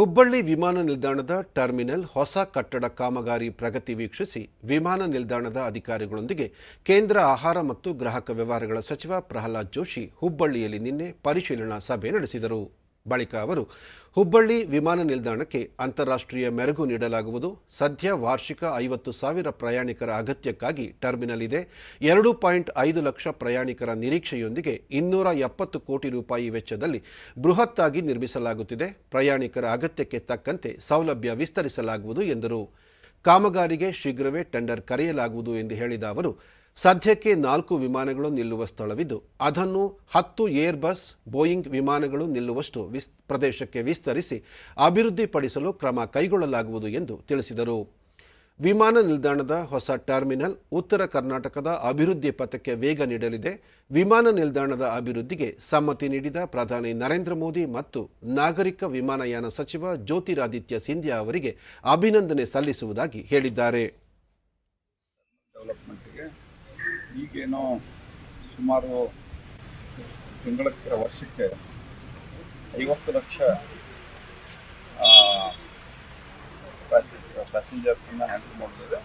ಹುಬ್ಬಳ್ಳಿ ವಿಮಾನ ನಿಲ್ದಾಣದ ಟರ್ಮಿನಲ್ ಹೊಸ ಕಟ್ಟಡ ಕಾಮಗಾರಿ ಪ್ರಗತಿ ವೀಕ್ಷಿಸಿ ವಿಮಾನ ನಿಲ್ದಾಣದ ಅಧಿಕಾರಿಗಳೊಂದಿಗೆ ಕೇಂದ್ರ ಆಹಾರ ಮತ್ತು ಗ್ರಾಹಕ ವ್ಯವಹಾರಗಳ ಸಚಿವ ಪ್ರಹ್ಲಾದ್ ಜೋಶಿ ಹುಬ್ಬಳ್ಳಿಯಲ್ಲಿ ನಿನ್ನೆ ಪರಿಶೀಲನಾ ಸಭೆ ನಡೆಸಿದರು. ಬಳಿಕ ಅವರು, ಹುಬ್ಬಳ್ಳಿ ವಿಮಾನ ನಿಲ್ದಾಣಕ್ಕೆ ಅಂತಾರಾಷ್ಟ್ರೀಯ ಮೆರುಗು ನೀಡಲಾಗುವುದು. ಸದ್ಯ ವಾರ್ಷಿಕ ಐವತ್ತು ಸಾವಿರ ಪ್ರಯಾಣಿಕರ ಅಗತ್ಯಕ್ಕಾಗಿ ಟರ್ಮಿನಲ್ ಇದೆ. ಎರಡು ಪಾಯಿಂಟ್ ಐದು ಲಕ್ಷ ಪ್ರಯಾಣಿಕರ ನಿರೀಕ್ಷೆಯೊಂದಿಗೆ ಇನ್ನೂರ ಎಪ್ಪತ್ತು ಕೋಟಿ ರೂಪಾಯಿ ವೆಚ್ಚದಲ್ಲಿ ಬೃಹತ್ತಾಗಿ ನಿರ್ಮಿಸಲಾಗುತ್ತಿದೆ. ಪ್ರಯಾಣಿಕರ ಅಗತ್ಯಕ್ಕೆ ತಕ್ಕಂತೆ ಸೌಲಭ್ಯ ವಿಸ್ತರಿಸಲಾಗುವುದು ಎಂದರು. ಕಾಮಗಾರಿಗೆ ಶೀಘ್ರವೇ ಟೆಂಡರ್ ಕರೆಯಲಾಗುವುದು ಎಂದು ಹೇಳಿದ ಅವರು, ಸದ್ಯಕ್ಕೆ ನಾಲ್ಕು ವಿಮಾನಗಳು ನಿಲ್ಲುವ ಸ್ಥಳವಿದ್ದು, ಅದನ್ನು ಹತ್ತು ಏರ್ ಬಸ್, ಬೋಯಿಂಗ್ ವಿಮಾನಗಳು ನಿಲ್ಲುವಷ್ಟು ಪ್ರದೇಶಕ್ಕೆ ವಿಸ್ತರಿಸಿ ಅಭಿವೃದ್ಧಿಪಡಿಸಲು ಕ್ರಮ ಕೈಗೊಳ್ಳಲಾಗುವುದು ಎಂದು ತಿಳಿಸಿದರು. ವಿಮಾನ ನಿಲ್ದಾಣದ ಹೊಸ ಟರ್ಮಿನಲ್ ಉತ್ತರ ಕರ್ನಾಟಕದ ಅಭಿವೃದ್ಧಿ ಪಥಕ್ಕೆ ವೇಗ ನೀಡಲಿದೆ. ವಿಮಾನ ನಿಲ್ದಾಣದ ಅಭಿವೃದ್ಧಿಗೆ ಸಮ್ಮತಿ ನೀಡಿದ ಪ್ರಧಾನಿ ನರೇಂದ್ರ ಮೋದಿ ಮತ್ತು ನಾಗರಿಕ ವಿಮಾನಯಾನ ಸಚಿವ ಜ್ಯೋತಿರಾದಿತ್ಯ ಸಿಂಧ್ಯಾ ಅವರಿಗೆ ಅಭಿನಂದನೆ ಸಲ್ಲಿಸುವುದಾಗಿ ಹೇಳಿದ್ದಾರೆ. ಈಗೇನೋ ಸುಮಾರು ತಿಂಗಳ ವರ್ಷಕ್ಕೆ ಐವತ್ತು ಲಕ್ಷ ప్యాసింజర్స్ ఉందని అంటున్నారు